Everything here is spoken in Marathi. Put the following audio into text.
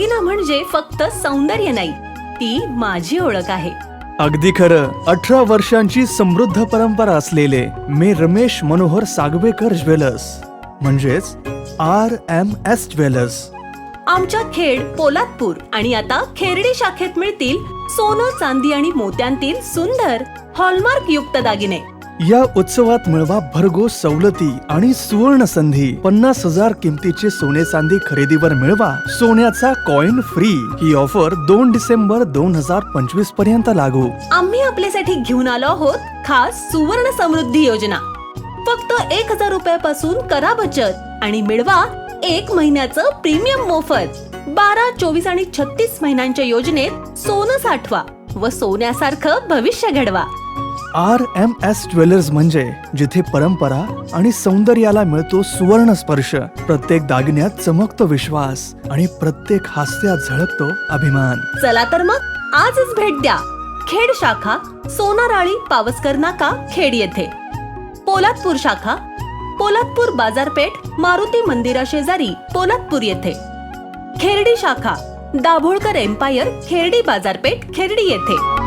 दागिना म्हणजे फक्त सौंदर्य नाही ती माझी ओळख आहे. अगदी खरं अठरा वर्षांची समृद्ध परंपरा असलेले मे रमेश मनोहर सागवेकर ज्वेलर्स म्हणजेच आर एम एस ज्वेलर्स. आमच्या खेड पोलादपूर आणि आता खेरडी शाखेत मिळतील सोनं चांदी आणि मोत्यांतील सुंदर हॉलमार्क युक्त दागिने. या उत्सवात मिळवा भरघोस सवलती आणि सुवर्ण संधी. पन्नास हजार किमतीचे सोने चांदी खरेदीवर मिळवा. सोन्याचा कॉइन फ्री ही ऑफर दोन डिसेंबर दोन हजार पंचवीसपर्यंत लागू. आम्ही आपल्यासाठी घेऊन आलो आहोत खास सुवर्ण समृद्धी योजना. फक्त एक हजार रुपयापासून करा बचत आणि मिळवा एक महिन्याचं प्रीमियम मोफत. बारा चोवीस आणि छत्तीस महिन्यांच्या योजनेत सोनं साठवा व सोन्यासारखं भविष्य घडवा. आर एम एस ज्वेलर्स म्हणजे जिथे परंपरा आणि सौंदर्याला मिळतो सुवर्ण स्पर्श प्रत्येक दागिन्यात चमकतो विश्वास आणि प्रत्येक हास्यात झळकतो अभिमान. चला तर मग आजच भेट द्या. खेड शाखा सोनाराळी पावसकर नाका खेड येथे. पोलादपूर शाखा पोलादपूर बाजारपेठ मारुती मंदिरा शेजारी पोलादपूर येथे. खेरडी शाखा दाभोळकर एम्पायर खेरडी बाजारपेठ खेरडी येथे.